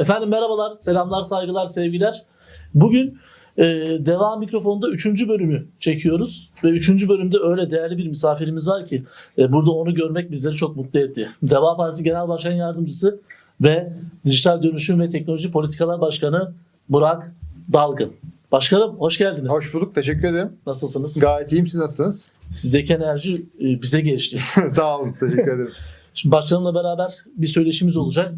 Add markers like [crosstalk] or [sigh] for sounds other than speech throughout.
Efendim merhabalar, selamlar, saygılar, sevgiler. Bugün e, Deva Mikrofon'da 3. bölümü çekiyoruz. Ve 3. bölümde öyle değerli bir misafirimiz var ki e, burada onu görmek bizleri çok mutlu etti. Deva Partisi Genel Başkan Yardımcısı ve Dijital Dönüşüm ve Teknoloji Politikalar Başkanı Burak Dalgın. Başkanım hoş geldiniz. Hoş bulduk. Teşekkür ederim. Nasılsınız? Gayet iyiyim. Siz nasılsınız? Sizdeki enerji e, bize geçti. [laughs] Sağ olun. Teşekkür ederim. [laughs] Şimdi başkanımla beraber bir söyleşimiz olacak.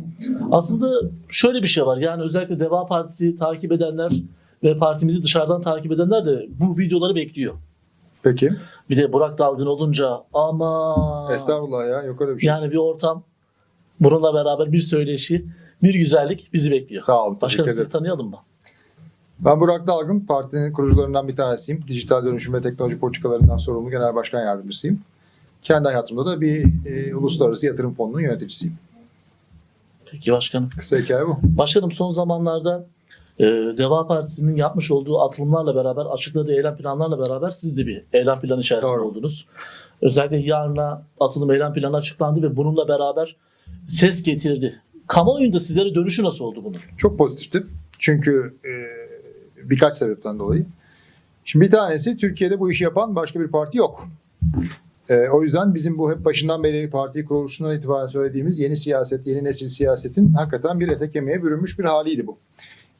Aslında şöyle bir şey var. Yani özellikle Deva Partisi takip edenler ve partimizi dışarıdan takip edenler de bu videoları bekliyor. Peki. Bir de Burak Dalgın olunca ama Estağfurullah ya. Yok öyle bir şey. yani bir ortam bununla beraber bir söyleşi, bir güzellik bizi bekliyor. Sağ olun. Teşekkür Başkanım ederim. sizi tanıyalım mı? Ben Burak Dalgın. Partinin kurucularından bir tanesiyim. Dijital dönüşüm ve teknoloji politikalarından sorumlu genel başkan yardımcısıyım. Kendi hayatımda da bir e, uluslararası yatırım fonunun yöneticisiyim. Peki başkanım. Kısa hikaye bu. Başkanım son zamanlarda e, Deva Partisi'nin yapmış olduğu atılımlarla beraber, açıkladığı eylem planlarla beraber siz de bir eylem planı içerisinde Doğru. oldunuz. Özellikle yarına atılım eylem planı açıklandı ve bununla beraber ses getirdi. Kamuoyunda sizlere dönüşü nasıl oldu bunun? Çok pozitifti. Çünkü e, birkaç sebepten dolayı. Şimdi bir tanesi Türkiye'de bu işi yapan başka bir parti yok. E, o yüzden bizim bu hep başından beri partiyi kuruluşundan itibaren söylediğimiz yeni siyaset, yeni nesil siyasetin hakikaten bir ete kemiğe bürünmüş bir haliydi bu.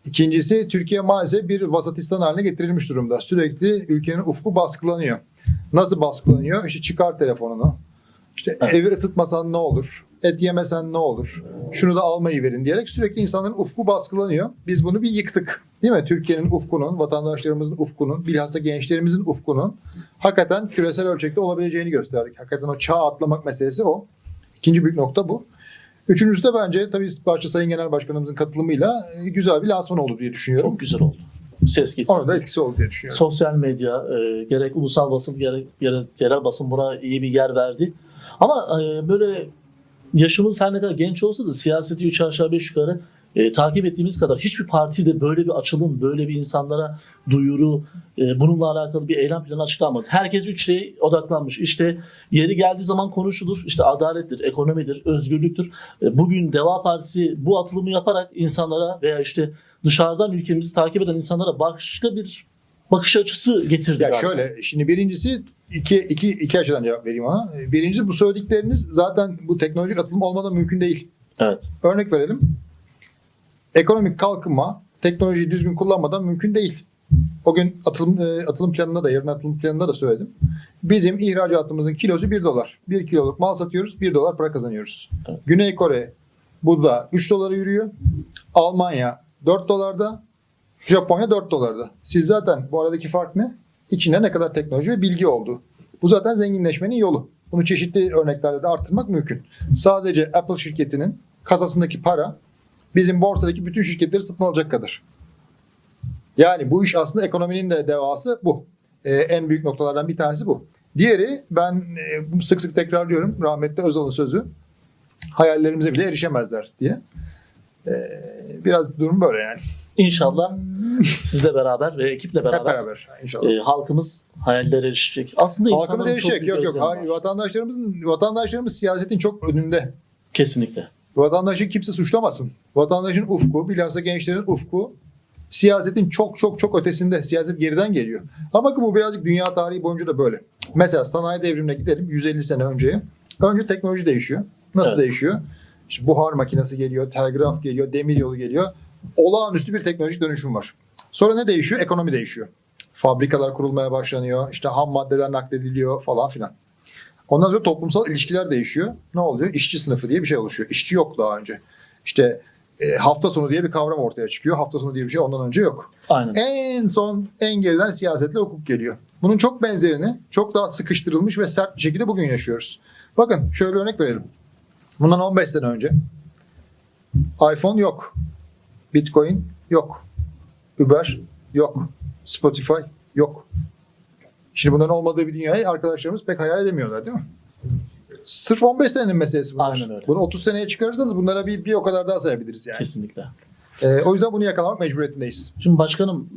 İkincisi Türkiye maalesef bir vasatistan haline getirilmiş durumda. Sürekli ülkenin ufku baskılanıyor. Nasıl baskılanıyor? İşte çıkar telefonunu. İşte Evet. evi ısıtmasan ne olur? Et yemesen ne olur? Şunu da almayı verin diyerek sürekli insanların ufku baskılanıyor. Biz bunu bir yıktık. Değil mi? Türkiye'nin ufkunun, vatandaşlarımızın ufkunun, bilhassa gençlerimizin ufkunun hakikaten küresel ölçekte olabileceğini gösterdik. Hakikaten o çağ atlamak meselesi o. İkinci büyük nokta bu. Üçüncüsü de bence tabii Bahçe Sayın Genel Başkanımızın katılımıyla e, güzel bir lansman oldu diye düşünüyorum. Çok güzel oldu. Ses getirdi. Onun da etkisi oldu diye düşünüyorum. Sosyal medya, e, gerek ulusal basın, gerek gerek yerel basın buna iyi bir yer verdi. Ama e, böyle yaşımız her ne kadar genç olsa da siyaseti üç aşağı beş yukarı e, takip ettiğimiz kadar hiçbir partide böyle bir açılım, böyle bir insanlara duyuru, e, bununla alakalı bir eylem planı açıklanmadı. Herkes üç şeye odaklanmış. İşte yeri geldiği zaman konuşulur. İşte adalettir, ekonomidir, özgürlüktür. E, bugün Deva Partisi bu atılımı yaparak insanlara veya işte dışarıdan ülkemizi takip eden insanlara başka bir bakış açısı getirdi. Ya galiba. şöyle, şimdi birincisi iki, iki, iki açıdan cevap vereyim ona. Birincisi bu söyledikleriniz zaten bu teknolojik atılım olmadan mümkün değil. Evet. Örnek verelim. Ekonomik kalkınma teknolojiyi düzgün kullanmadan mümkün değil. O gün atılım, e, atılım planında da, yarın atılım planında da söyledim. Bizim ihracatımızın kilosu 1 dolar. 1 kiloluk mal satıyoruz, 1 dolar para kazanıyoruz. Evet. Güney Kore bu da 3 dolara yürüyor. Almanya 4 dolarda, Japonya 4 dolarda. Siz zaten bu aradaki fark ne? İçinde ne kadar teknoloji ve bilgi oldu. Bu zaten zenginleşmenin yolu. Bunu çeşitli örneklerle de arttırmak mümkün. Sadece Apple şirketinin kasasındaki para bizim borsadaki bütün şirketleri satın alacak kadar. Yani bu iş aslında ekonominin de devası bu. Ee, en büyük noktalardan bir tanesi bu. Diğeri ben e, sık sık tekrarlıyorum rahmetli Özal'ın sözü. Hayallerimize bile erişemezler diye. Ee, biraz durum böyle yani. İnşallah sizle beraber ve ekiple Hep beraber, beraber inşallah. e, halkımız hayallere erişecek. Aslında Halkımız erişecek. Yok yok. Hayır, vatandaşlarımızın vatandaşlarımız siyasetin çok önünde. Kesinlikle. Vatandaşı kimse suçlamasın. Vatandaşın ufku, bilhassa gençlerin ufku siyasetin çok çok çok ötesinde. Siyaset geriden geliyor. Ama bakın bu birazcık dünya tarihi boyunca da böyle. Mesela sanayi devrimine gidelim 150 sene önceye. Önce teknoloji değişiyor. Nasıl Evet. değişiyor? İşte buhar makinesi geliyor, telgraf geliyor, demiryolu geliyor. Olağanüstü bir teknolojik dönüşüm var. Sonra ne değişiyor? Ekonomi değişiyor. Fabrikalar kurulmaya başlanıyor. işte ham maddeler naklediliyor falan filan. Ondan sonra toplumsal ilişkiler değişiyor. Ne oluyor? İşçi sınıfı diye bir şey oluşuyor. İşçi yok daha önce. İşte e, hafta sonu diye bir kavram ortaya çıkıyor. Hafta sonu diye bir şey ondan önce yok. Aynen. En son en geriden siyasetle hukuk geliyor. Bunun çok benzerini çok daha sıkıştırılmış ve sert bir şekilde bugün yaşıyoruz. Bakın şöyle bir örnek verelim. Bundan 15 sene önce iPhone yok. Bitcoin yok. Uber yok. Spotify yok. Şimdi bunların olmadığı bir dünyayı arkadaşlarımız pek hayal edemiyorlar değil mi? Sırf 15 senenin meselesi bunlar. Aynen öyle. Bunu 30 seneye çıkarırsanız bunlara bir, bir o kadar daha sayabiliriz yani. Kesinlikle. Ee, o yüzden bunu yakalamak mecburiyetindeyiz. Şimdi başkanım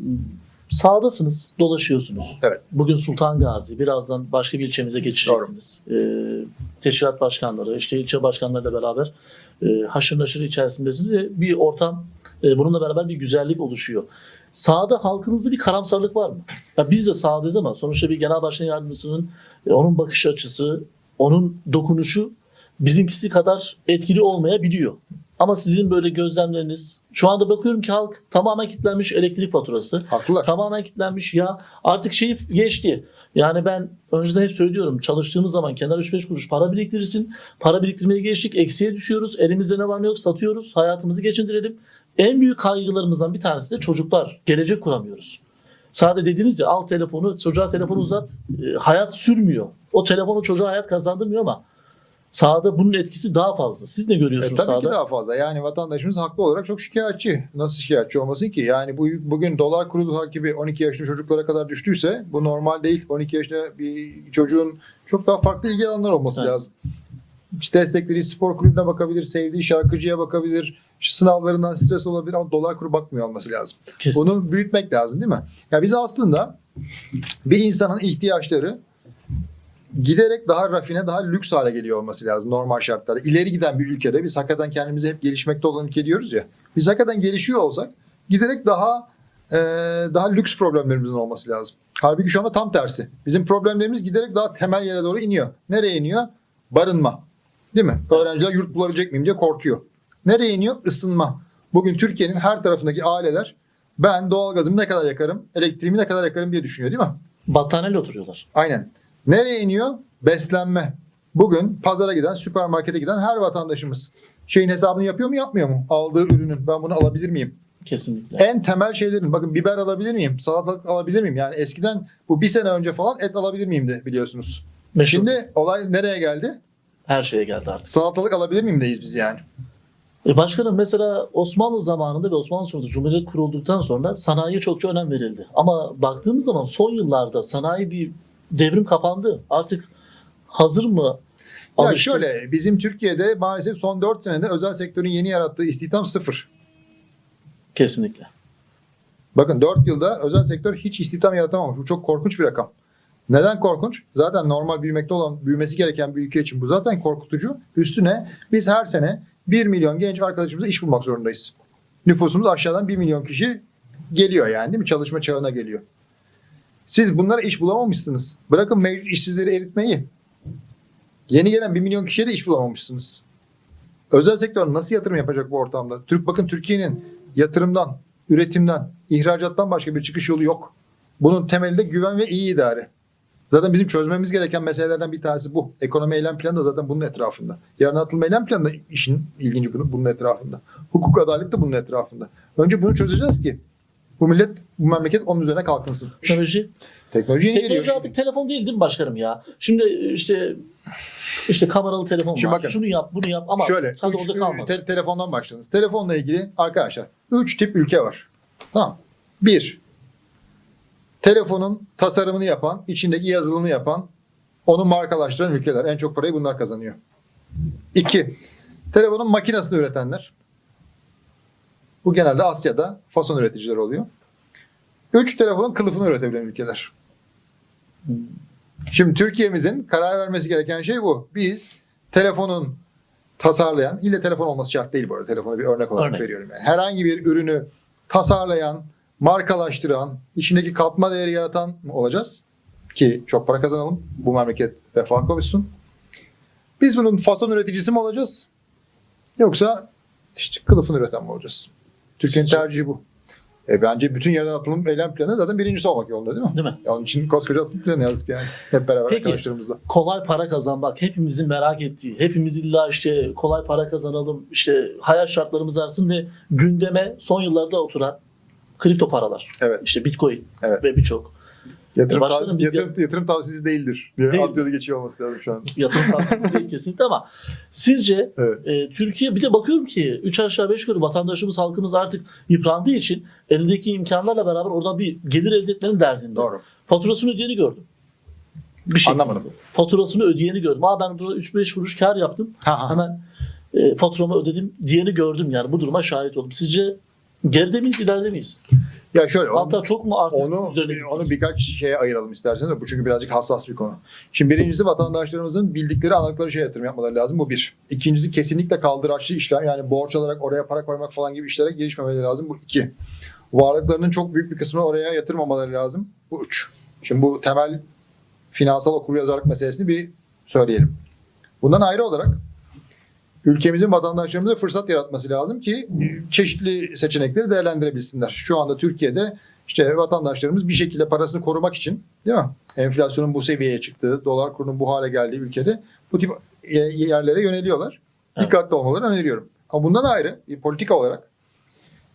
sahadasınız, dolaşıyorsunuz. Evet. Bugün Sultan Gazi, birazdan başka bir ilçemize geçeceksiniz. Ee, teşkilat başkanları, işte ilçe başkanlarıyla beraber e, haşır neşir içerisindesiniz ve bir ortam e, bununla beraber bir güzellik oluşuyor. Sahada halkınızda bir karamsarlık var mı? Ya biz de sahadayız ama sonuçta bir genel başkan yardımcısının e, onun bakış açısı, onun dokunuşu bizimkisi kadar etkili olmayabiliyor. Ama sizin böyle gözlemleriniz, şu anda bakıyorum ki halk tamamen kilitlenmiş elektrik faturası. Haklılar. Tamamen kilitlenmiş ya artık şey geçti. Yani ben önceden hep söylüyorum çalıştığımız zaman kenara 3-5 kuruş para biriktirirsin. Para biriktirmeye geçtik eksiye düşüyoruz. Elimizde ne var ne yok satıyoruz. Hayatımızı geçindirelim. En büyük kaygılarımızdan bir tanesi de çocuklar. Gelecek kuramıyoruz. Sadece dediniz ya al telefonu çocuğa telefonu uzat. E, hayat sürmüyor. O telefonu çocuğa hayat kazandırmıyor ama sahada bunun etkisi daha fazla. Siz ne E, görüyorsunuz tabii sahada? ki daha fazla. Yani vatandaşımız haklı olarak çok şikayetçi. Nasıl şikayetçi olmasın ki? Yani bu bugün dolar kuru takibi 12 yaşlı çocuklara kadar düştüyse bu normal değil. 12 yaşında bir çocuğun çok daha farklı ilgi alanları olması Evet. lazım. İşte desteklediği spor kulübüne bakabilir, sevdiği şarkıcıya bakabilir, işte sınavlarından stres olabilir ama dolar kuru bakmıyor olması lazım. Kesin. Bunu büyütmek lazım değil mi? Ya biz aslında bir insanın ihtiyaçları giderek daha rafine, daha lüks hale geliyor olması lazım normal şartlarda. İleri giden bir ülkede biz hakikaten kendimizi hep gelişmekte olan ülke diyoruz ya. Biz hakikaten gelişiyor olsak giderek daha e, daha lüks problemlerimizin olması lazım. Halbuki şu anda tam tersi. Bizim problemlerimiz giderek daha temel yere doğru iniyor. Nereye iniyor? Barınma. Değil mi? Öğrenciler yurt bulabilecek miyim diye korkuyor. Nereye iniyor? Isınma. Bugün Türkiye'nin her tarafındaki aileler ben doğalgazımı ne kadar yakarım, elektriğimi ne kadar yakarım diye düşünüyor değil mi? Battaniyeyle oturuyorlar. Aynen. Nereye iniyor? Beslenme. Bugün pazara giden, süpermarkete giden her vatandaşımız şeyin hesabını yapıyor mu yapmıyor mu? Aldığı ürünün ben bunu alabilir miyim? Kesinlikle. En temel şeylerin bakın biber alabilir miyim? Salatalık alabilir miyim? Yani eskiden bu bir sene önce falan et alabilir miyim de biliyorsunuz. Meşhur. Şimdi olay nereye geldi? Her şeye geldi artık. Salatalık alabilir miyim deyiz biz yani. E başkanım mesela Osmanlı zamanında ve Osmanlı sonrasında Cumhuriyet kurulduktan sonra sanayiye çokça önem verildi. Ama baktığımız zaman son yıllarda sanayi bir devrim kapandı. Artık hazır mı? Ya Alıştı. şöyle bizim Türkiye'de maalesef son 4 senede özel sektörün yeni yarattığı istihdam sıfır. Kesinlikle. Bakın 4 yılda özel sektör hiç istihdam yaratamamış. Bu çok korkunç bir rakam. Neden korkunç? Zaten normal büyümekte olan, büyümesi gereken bir ülke için bu zaten korkutucu. Üstüne biz her sene 1 milyon genç arkadaşımıza iş bulmak zorundayız. Nüfusumuz aşağıdan 1 milyon kişi geliyor yani değil mi? Çalışma çağına geliyor. Siz bunlara iş bulamamışsınız. Bırakın mevcut işsizleri eritmeyi. Yeni gelen 1 milyon kişiye de iş bulamamışsınız. Özel sektör nasıl yatırım yapacak bu ortamda? Türk bakın Türkiye'nin yatırımdan, üretimden, ihracattan başka bir çıkış yolu yok. Bunun temelinde güven ve iyi idare. Zaten bizim çözmemiz gereken meselelerden bir tanesi bu. Ekonomi eylem planı da zaten bunun etrafında. Yarın atılma eylem planı da işin ilginci bunun, bunun etrafında. Hukuk adalet de bunun etrafında. Önce bunu çözeceğiz ki bu millet, bu memleket onun üzerine kalkınsın. Teknoloji. Teknoloji yeni Teknoloji geliyor. artık telefon değil değil mi başkanım ya? Şimdi işte işte kameralı telefon Şimdi var. bakın. Şunu yap, bunu yap ama Şöyle, sadece üç- orada kalmadı. te- telefondan başladınız. Telefonla ilgili arkadaşlar 3 tip ülke var. Tamam. Bir, telefonun tasarımını yapan, içindeki yazılımı yapan, onu markalaştıran ülkeler. En çok parayı bunlar kazanıyor. İki, telefonun makinesini üretenler. Bu genelde Asya'da fason üreticiler oluyor. Üç, telefonun kılıfını üretebilen ülkeler. Şimdi Türkiye'mizin karar vermesi gereken şey bu. Biz telefonun tasarlayan, ille telefon olması şart değil bu arada. Telefonu bir örnek olarak Örnek. veriyorum. Yani. Herhangi bir ürünü tasarlayan, markalaştıran, içindeki katma değeri yaratan mı olacağız? Ki çok para kazanalım. Bu memleket refah kavuşsun. Biz bunun fason üreticisi mi olacağız? Yoksa işte kılıfını üreten mi olacağız? Türkiye'nin tercihi bu. E bence bütün yerden atılım eylem planı zaten birincisi olmak yolunda değil mi? Değil mi? Ya onun için koskoca atılım planı yazdık yani. Hep beraber Peki. arkadaşlarımızla. kolay para kazanmak hepimizin merak ettiği, hepimiz illa işte kolay para kazanalım, işte hayat şartlarımız artsın ve gündeme son yıllarda oturan kripto paralar. Evet. İşte Bitcoin Evet. ve birçok Yatırım, Başkanım tav- biz yatırım, yatırım tavsiyesi değildir. diye Değil. alt yazı geçiyor olması lazım şu an. [laughs] yatırım tavsiyesi değil kesinlikle ama sizce Evet. e, Türkiye bir de bakıyorum ki 3 aşağı 5 yukarı vatandaşımız halkımız artık yıprandığı için elindeki imkanlarla beraber oradan bir gelir elde etmenin derdinde. Doğru. Faturasını ödeyeni gördüm. Bir şey. Anlamadım. Faturasını ödeyeni gördüm. Aa ben burada 3-5 kuruş kar yaptım. Ha, ha. Hemen e, faturamı ödedim diyeni gördüm yani bu duruma şahit oldum. Sizce geride miyiz ileride miyiz? Ya şöyle onu, Hatta çok mu artık onu, üzerine onu birkaç şeye ayıralım isterseniz. Bu çünkü birazcık hassas bir konu. Şimdi birincisi vatandaşlarımızın bildikleri anladıkları şeye yatırım yapmaları lazım. Bu bir. İkincisi kesinlikle kaldıraçlı işler. Yani borç alarak oraya para koymak falan gibi işlere girişmemeleri lazım. Bu iki. Varlıklarının çok büyük bir kısmını oraya yatırmamaları lazım. Bu üç. Şimdi bu temel finansal okuryazarlık meselesini bir söyleyelim. Bundan ayrı olarak ülkemizin vatandaşlarımıza fırsat yaratması lazım ki çeşitli seçenekleri değerlendirebilsinler. Şu anda Türkiye'de işte vatandaşlarımız bir şekilde parasını korumak için değil mi? Enflasyonun bu seviyeye çıktığı, dolar kurunun bu hale geldiği ülkede bu tip e, yerlere yöneliyorlar. Evet. Dikkatli olmalarını öneriyorum. Ama bundan ayrı bir politika olarak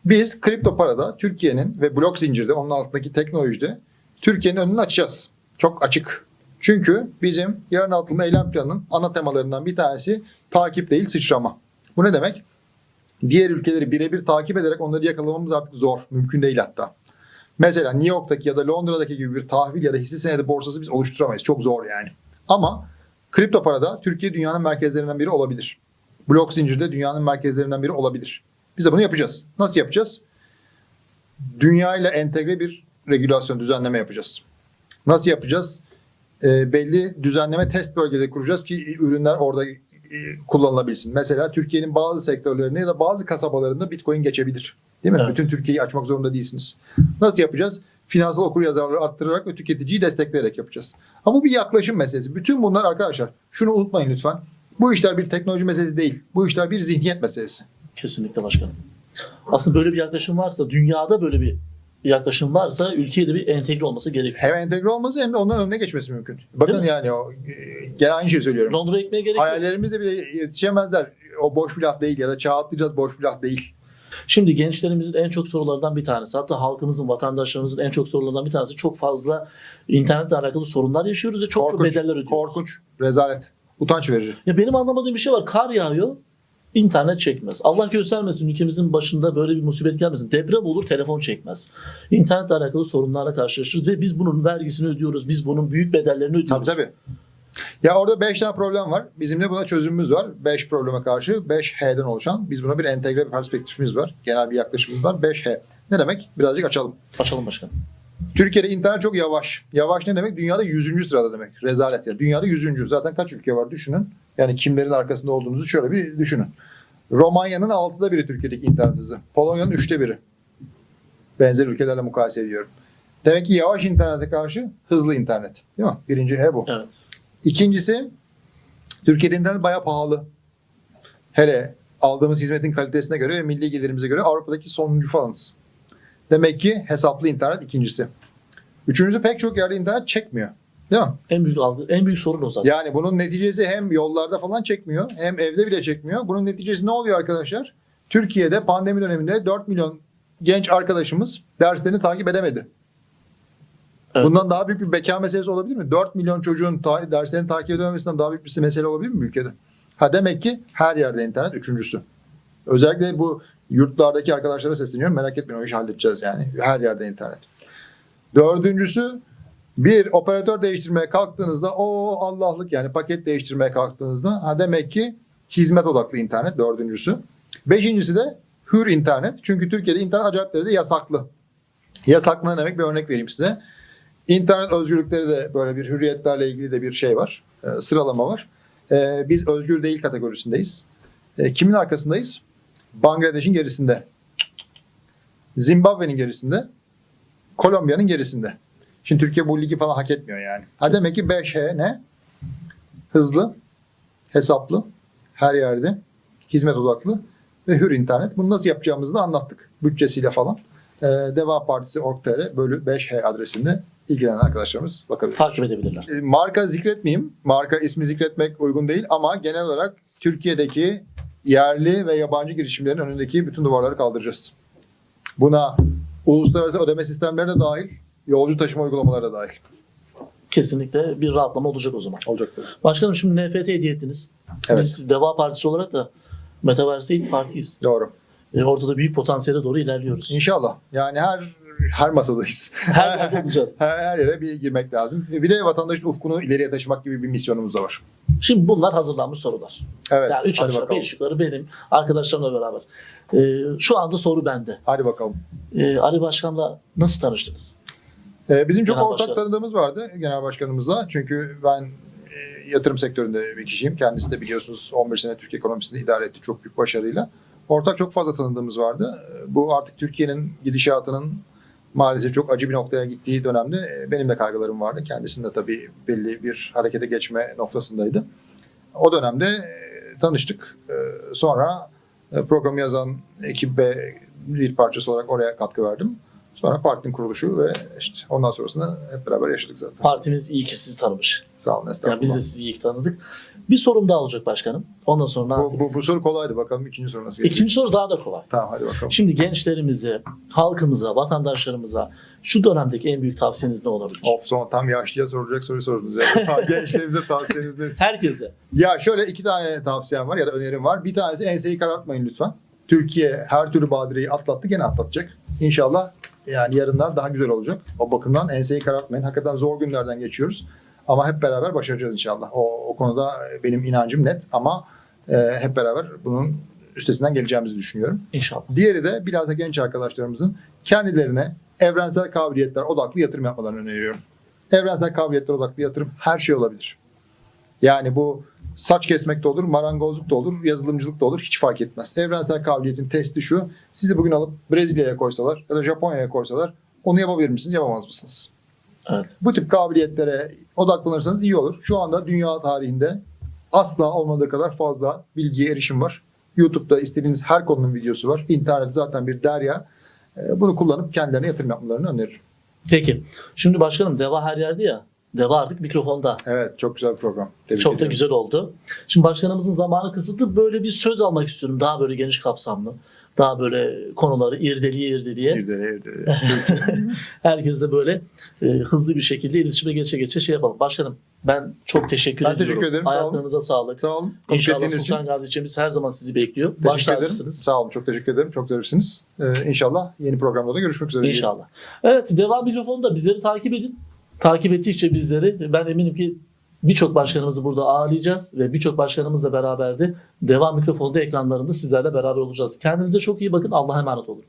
biz kripto parada Türkiye'nin ve blok zincirde onun altındaki teknolojide Türkiye'nin önünü açacağız. Çok açık. Çünkü bizim yarın atılma eylem planının ana temalarından bir tanesi takip değil sıçrama. Bu ne demek? Diğer ülkeleri birebir takip ederek onları yakalamamız artık zor. Mümkün değil hatta. Mesela New York'taki ya da Londra'daki gibi bir tahvil ya da hisse senedi borsası biz oluşturamayız. Çok zor yani. Ama kripto parada Türkiye dünyanın merkezlerinden biri olabilir. Blok zincirde dünyanın merkezlerinden biri olabilir. Biz de bunu yapacağız. Nasıl yapacağız? Dünya ile entegre bir regülasyon, düzenleme yapacağız. Nasıl yapacağız? Ee, belli düzenleme test bölgeleri kuracağız ki ürünler orada e, kullanılabilsin. Mesela Türkiye'nin bazı sektörlerinde ya da bazı kasabalarında Bitcoin geçebilir. Değil mi? Evet. Bütün Türkiye'yi açmak zorunda değilsiniz. Nasıl yapacağız? Finansal okuryazarlığı arttırarak ve tüketiciyi destekleyerek yapacağız. Ama bu bir yaklaşım meselesi. Bütün bunlar arkadaşlar şunu unutmayın lütfen. Bu işler bir teknoloji meselesi değil. Bu işler bir zihniyet meselesi. Kesinlikle başkanım. Aslında böyle bir yaklaşım varsa, dünyada böyle bir yaklaşım varsa ülkeye de bir entegre olması gerekiyor. Hem entegre olması hem de ondan önüne geçmesi mümkün. Bakın yani o, e, gene aynı şeyi söylüyorum. Londra ekmeğe gerek yok. Hayallerimizle bile yetişemezler. O boş bir laf değil ya da çağ atlayacağız boş bir laf değil. Şimdi gençlerimizin en çok sorularından bir tanesi, hatta halkımızın, vatandaşlarımızın en çok sorularından bir tanesi çok fazla internetle alakalı sorunlar yaşıyoruz ve çok Korkunç, bedeller ödüyoruz. korkunç, rezalet, utanç verici. Ya benim anlamadığım bir şey var. Kar yağıyor, internet çekmez. Allah göstermesin ülkemizin başında böyle bir musibet gelmesin. Deprem olur, telefon çekmez. İnternetle alakalı sorunlarla karşılaşırız ve biz bunun vergisini ödüyoruz. Biz bunun büyük bedellerini Tabii ödüyoruz. tabii. Ya orada 5 tane problem var. Bizim de buna çözümümüz var. 5 probleme karşı 5 H'den oluşan. Biz buna bir entegre bir perspektifimiz var. Genel bir yaklaşımımız var. 5 H. Ne demek? Birazcık açalım. Açalım başkanım. Türkiye'de internet çok yavaş. Yavaş ne demek? Dünyada 100. sırada demek. Rezalet ya. Dünyada 100. Zaten kaç ülke var düşünün. Yani kimlerin arkasında olduğunuzu şöyle bir düşünün. Romanya'nın 6'da biri Türkiye'deki internet hızı. Polonya'nın 3'te biri. Benzer ülkelerle mukayese ediyorum. Demek ki yavaş internete karşı hızlı internet. Değil mi? Birinci H bu. Evet. İkincisi Türkiye'de internet bayağı pahalı. Hele aldığımız hizmetin kalitesine göre ve milli gelirimize göre Avrupa'daki sonuncu falanız. Demek ki hesaplı internet ikincisi. Üçüncüsü pek çok yerde internet çekmiyor. Değil mi? En büyük algı, en büyük sorun o zaten. Yani bunun neticesi hem yollarda falan çekmiyor hem evde bile çekmiyor. Bunun neticesi ne oluyor arkadaşlar? Türkiye'de pandemi döneminde 4 milyon genç arkadaşımız derslerini takip edemedi. Evet. Bundan daha büyük bir beka meselesi olabilir mi? 4 milyon çocuğun ta- derslerini takip edememesinden daha büyük bir mesele olabilir mi ülkede? Ha demek ki her yerde internet üçüncüsü. Özellikle bu yurtlardaki arkadaşlara sesleniyorum. Merak etmeyin o işi halledeceğiz yani. Her yerde internet. Dördüncüsü bir operatör değiştirmeye kalktığınızda o Allah'lık yani paket değiştirmeye kalktığınızda ha demek ki hizmet odaklı internet dördüncüsü. Beşincisi de hür internet. Çünkü Türkiye'de internet acayip derecede yasaklı. Yasaklı ne demek bir örnek vereyim size. İnternet özgürlükleri de böyle bir hürriyetlerle ilgili de bir şey var. e, sıralama var. E, biz özgür değil kategorisindeyiz. E, kimin arkasındayız? Bangladeş'in gerisinde. Zimbabwe'nin gerisinde. Kolombiya'nın gerisinde. Şimdi Türkiye bu ligi falan hak etmiyor yani. Ha demek ki 5H ne? Hızlı, hesaplı, her yerde, hizmet odaklı ve hür internet. Bunu nasıl yapacağımızı da anlattık. Bütçesiyle falan. Ee, Deva Partisi org.tr bölü 5H adresinde ilgilenen arkadaşlarımız bakabilir. Takip edebilirler. E, Marka zikretmeyeyim. Marka ismi zikretmek uygun değil ama genel olarak Türkiye'deki yerli ve yabancı girişimlerin önündeki bütün duvarları kaldıracağız. Buna uluslararası ödeme sistemleri de dahil, yolcu taşıma uygulamaları da dahil Kesinlikle bir rahatlama olacak o zaman. olacaktır. Başkanım şimdi NFT hediye ettiniz. Evet. Biz Deva Partisi olarak da Metaverse'de ilk partiyiz. Doğru. E, orada da büyük potansiyele doğru ilerliyoruz. İnşallah. Yani her her masadayız. Her yerde [laughs] olacağız. her, her yere bir girmek lazım. Bir de vatandaşın ufkunu ileriye taşımak gibi bir misyonumuz da var. Şimdi bunlar hazırlanmış sorular. Evet. Yani üç aşağı beş yukarı benim arkadaşlarımla beraber. E, şu anda soru bende. Hadi bakalım. e, Ali Başkan'la nasıl tanıştınız? Ee, bizim çok Genel ortak tanıdığımız vardı genel başkanımızla. Çünkü ben e, yatırım sektöründe bir kişiyim. Kendisi de biliyorsunuz 11 sene Türkiye ekonomisini idare etti çok büyük başarıyla. Ortak çok fazla tanıdığımız vardı. Ee, Bu artık Türkiye'nin gidişatının maalesef çok acı bir noktaya gittiği dönemde e, benim de kaygılarım vardı. Kendisinin de tabii belli bir harekete geçme noktasındaydı. O dönemde e, tanıştık. E, Sonra e, programı yazan ekibe bir parçası olarak oraya katkı verdim. Sonra partinin kuruluşu ve işte ondan sonrasında hep beraber yaşadık zaten. Partimiz iyi ki sizi tanımış. Sağ olun Yani estağfurullah. biz de sizi iyi ki tanıdık. Bir sorum daha olacak başkanım. Ondan sonra ne bu, bu, bu soru kolaydı. Bakalım ikinci soru nasıl gelecek? İkinci soru daha da kolay. Tamam hadi bakalım. Şimdi gençlerimize, halkımıza, vatandaşlarımıza şu dönemdeki en büyük tavsiyeniz ne olabilir? Of son tam yaşlıya soracak soru sordunuz. Ya. [laughs] Ta- Gençlerimize tavsiyeniz nedir? Herkese. Ya şöyle iki tane tavsiyem var ya da önerim var. Bir tanesi enseyi karartmayın lütfen. Türkiye her türlü badireyi atlattı gene atlatacak. İnşallah yani yarınlar daha güzel olacak. O bakımdan enseyi karartmayın. Hakikaten zor günlerden geçiyoruz. Ama hep beraber başaracağız inşallah. O, o konuda benim inancım net ama e, hep beraber bunun üstesinden geleceğimizi düşünüyorum. İnşallah. Diğeri de biraz da genç arkadaşlarımızın kendilerine evrensel kabiliyetler odaklı yatırım yapmalarını öneriyorum. Evrensel kabiliyetler odaklı yatırım her şey olabilir. Yani bu saç kesmek de olur, marangozluk da olur, yazılımcılık da olur hiç fark etmez. Evrensel kabiliyetin testi şu. Sizi bugün alıp Brezilya'ya koysalar ya da Japonya'ya koysalar onu yapabilir misiniz, yapamaz mısınız? Evet. Bu tip kabiliyetlere odaklanırsanız iyi olur. Şu anda dünya tarihinde asla olmadığı kadar fazla bilgiye erişim var. YouTube'da istediğiniz her konunun videosu var. İnternet zaten bir derya. Ee, Bunu kullanıp kendilerine yatırım yapmalarını öneririm. Peki. Şimdi başkanım Deva her yerde ya. Deva artık mikrofonda. Evet çok güzel program. Tebrik Çok da ediyorum. güzel oldu. Şimdi başkanımızın zamanı kısıtlı. Böyle bir söz almak istiyorum. Daha böyle geniş kapsamlı. Daha böyle konuları irdeliye irdeliye. Bir [laughs] de. Herkesle böyle e, hızlı bir şekilde iletişime geçe geçe şey yapalım. Başkanım ben çok teşekkür Ben ediyorum. teşekkür ederim, sağ olun. Ayaklarınıza sağlık. Sağ olun. İnşallah için. Sultan Gazi ilçemiz her zaman sizi bekliyor. Teşekkür ederim. tacısınız. Sağ olun. Çok teşekkür ederim. Çok zarifsiniz. Ee, inşallah yeni programda da görüşmek üzere. İnşallah. Evet devam mikrofonda bizleri takip edin. Takip ettikçe bizleri ben eminim ki birçok başkanımızı burada ağırlayacağız ve birçok başkanımızla beraber de devam mikrofonda ekranlarında sizlerle beraber olacağız. Kendinize çok iyi bakın. Allah'a emanet olun.